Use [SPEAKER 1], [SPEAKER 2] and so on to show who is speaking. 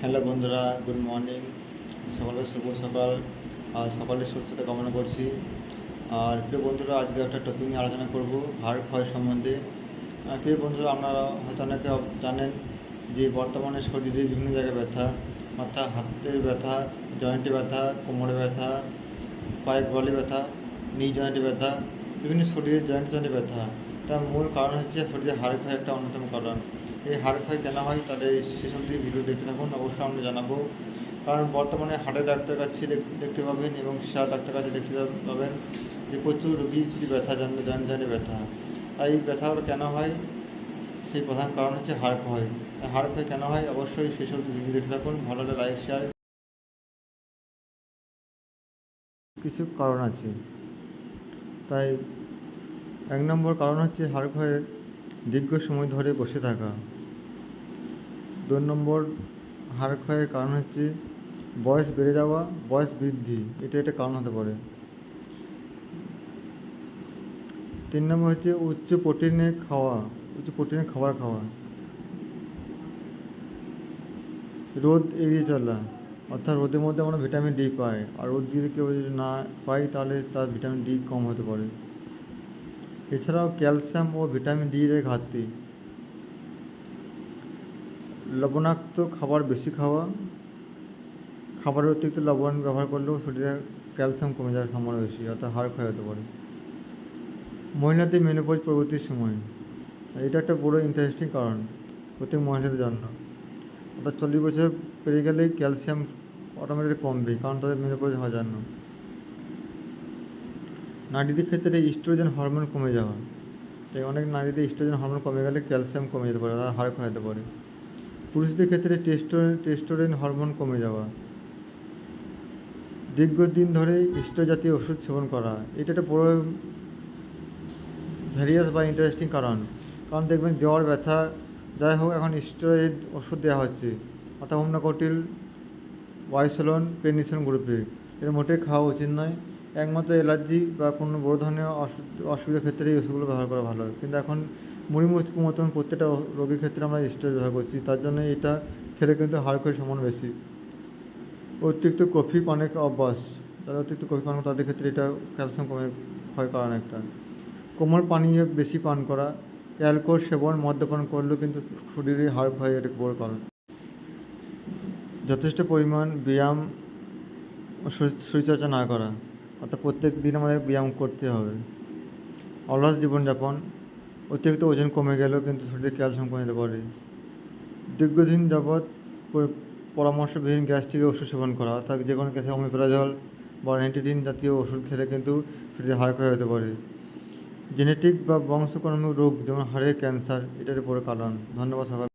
[SPEAKER 1] Hello বন্ধুরা, good morning. সকালে শুভ সকাল। আর সকালে সুস্থতা কামনা করছি। আর প্রিয় বন্ধুরা, আজকে একটা টপিক নিয়ে আলোচনা করব হাড় ক্ষয় সম্বন্ধে। প্রিয় বন্ধুরা, আপনারা হয়তো অনেকে জানেন যে বর্তমানে শরীরে বিভিন্ন জায়গায় ব্যথা, মাথা, হাতের ব্যথা জয়েন্টে ব্যথা, কোমরে ব্যথা, পায়ের গলে ব্যথা নি জয়েন্টে ব্যথা, বিভিন্ন শরীরের জয়েন্ট জয়েন্টে ব্যথা। তার মূল কারণ হচ্ছে শরীরে হাড় ক্ষয় একটা অন্যতম কারণ। এই হাড় ক্ষয় কেন হয় তাদের সেসব দিকে ভিডিও দেখতে থাকুন, অবশ্যই আমরা জানাব। কারণ বর্তমানে হাড়ের ডাক্তার কাছে দেখ- দেখতে পাবেন এবং সার ডাক্তার কাছে দেখতে পাবেন যে প্রচুর রোগী যদি ব্যথা জানবে জানে জানে ব্যথা। আর এই ব্যথাগুলো কেন হয়? সেই প্রধান কারণ হচ্ছে হাড় ক্ষয় হাড় ক্ষয় কেন হয়? অবশ্যই সেসব ভিডিও দেখতে থাকুন। ভালো লাইক শেয়ার কিছু কারণ আছে। তাই এক নম্বর কারণ হচ্ছে হাড় ক্ষয়ের দীর্ঘ সময় ধরে বসে থাকা। দু নম্বর হাড় ক্ষয়ের কারণ হচ্ছে বয়স বেড়ে যাওয়া, বয়স বৃদ্ধি, এটা একটা কারণ হতে পারে। তিন নম্বর হচ্ছে উচ্চ প্রোটিনের খাওয়া, উচ্চ প্রোটিনের খাবার খাওয়া। রোদ এড়িয়ে চলা, অর্থাৎ রোদের মধ্যে আমরা ভিটামিন ডি পাই, আর রোদ যদি কেউ যদি না পাই তাহলে তার ভিটামিন ডি কম হতে পারে। এছাড়াও ক্যালসিয়াম ও ভিটামিন ডি এর ঘাটতি। লবণাক্ত খাবার বেশি খাওয়া, খাবারের অতিরিক্ত লবণ ব্যবহার করলেও শরীরে ক্যালসিয়াম কমে যাওয়ার সম্ভাবনা বেশি, অর্থাৎ হাড় ক্ষয় হতে পারে। মহিলাদের মেনোপজ পরবর্তী সময়, এটা একটা বড় ইন্টারেস্টিং কারণ প্রত্যেক মহিলাদের জন্য। অর্থাৎ চল্লিশ বছর পেরিয়ে গেলেই ক্যালসিয়াম অটোমেটিক কমবে কারণ তাদের মেনোপজ হওয়ার জন্য নারীদের ক্ষেত্রে ইস্ট্রোজেন হরমোন কমে যাওয়া। তাই অনেক নারীদের ইস্ট্রোজেন হরমোন কমে গেলে ক্যালসিয়াম কমে যেতে পারে, তারা হাড় হতে পারে। পুরুষদের ক্ষেত্রে টেস্টোরেন টেস্টোরেন হরমোন কমে যাওয়া। দীর্ঘদিন ধরে ইস্টো জাতীয় ওষুধ সেবন করা, এটা একটা বড় ভ্যারিয়াস বা ইন্টারেস্টিং কারণ। কারণ দেখবেন জ্বর, ব্যথা, যাই হোক, এখন স্টেরয়েড ওষুধ দেওয়া হচ্ছে। অর্থাৎ হোমনাকোটিল ওয়াইসোলন পেনিসন গ্রুপে এর মোটেই খাওয়া উচিত নয়। একমাত্র অ্যালার্জি বা কোনো বড় ধরনের অসু- অসুবিধার ক্ষেত্রে এই ওষুধগুলো ব্যবহার করা ভালো কিন্তু এখন মুড়ি মুচকু মতন প্রত্যেকটা রোগীর ক্ষেত্রে আমরা স্টেরয়েড ব্যবহার করছি। তার জন্য এটা খেলে কিন্তু হাড় ক্ষয়ের সমান বেশি। অতিরিক্ত কফি পানের অভ্যাস। যারা অতিরিক্ত কফি পান তাদের ক্ষেত্রে এটা ক্যালসিয়াম কমে ক্ষয় কারণ একটা। কোমল পানীয় বেশি পান করা। অ্যালকোহল সেবন মদ্যপান করলেও কিন্তু শরীরে হাড় ক্ষয় এটা বড় কারণ। যথেষ্ট পরিমাণ ব্যায়াম শরীরচর্চা না করা। অর্থাৎ প্রত্যেক দিন আমাদের ব্যায়াম করতে হবে। অলস জীবনযাপন, অতিরিক্ত ওজন কমে গেলেও কিন্তু শরীরে ক্যালসিয়াম কমে যেতে পারে। দীর্ঘদিন যাবৎ পরামর্শবিহীন গ্যাস্ট্রিক ওষুধ সেবন করা, অর্থাৎ যে কোনো কেসে অমিপ্রাজল বা অ্যান্টিডিন জাতীয় ওষুধ খেলে কিন্তু শরীরে হাড় ক্ষয় হতে পারে। জেনেটিক বা বংশক্রমিক রোগ যেমন হাড়ের ক্যান্সার, এটার বড় কারণ। ধন্যবাদ সবাই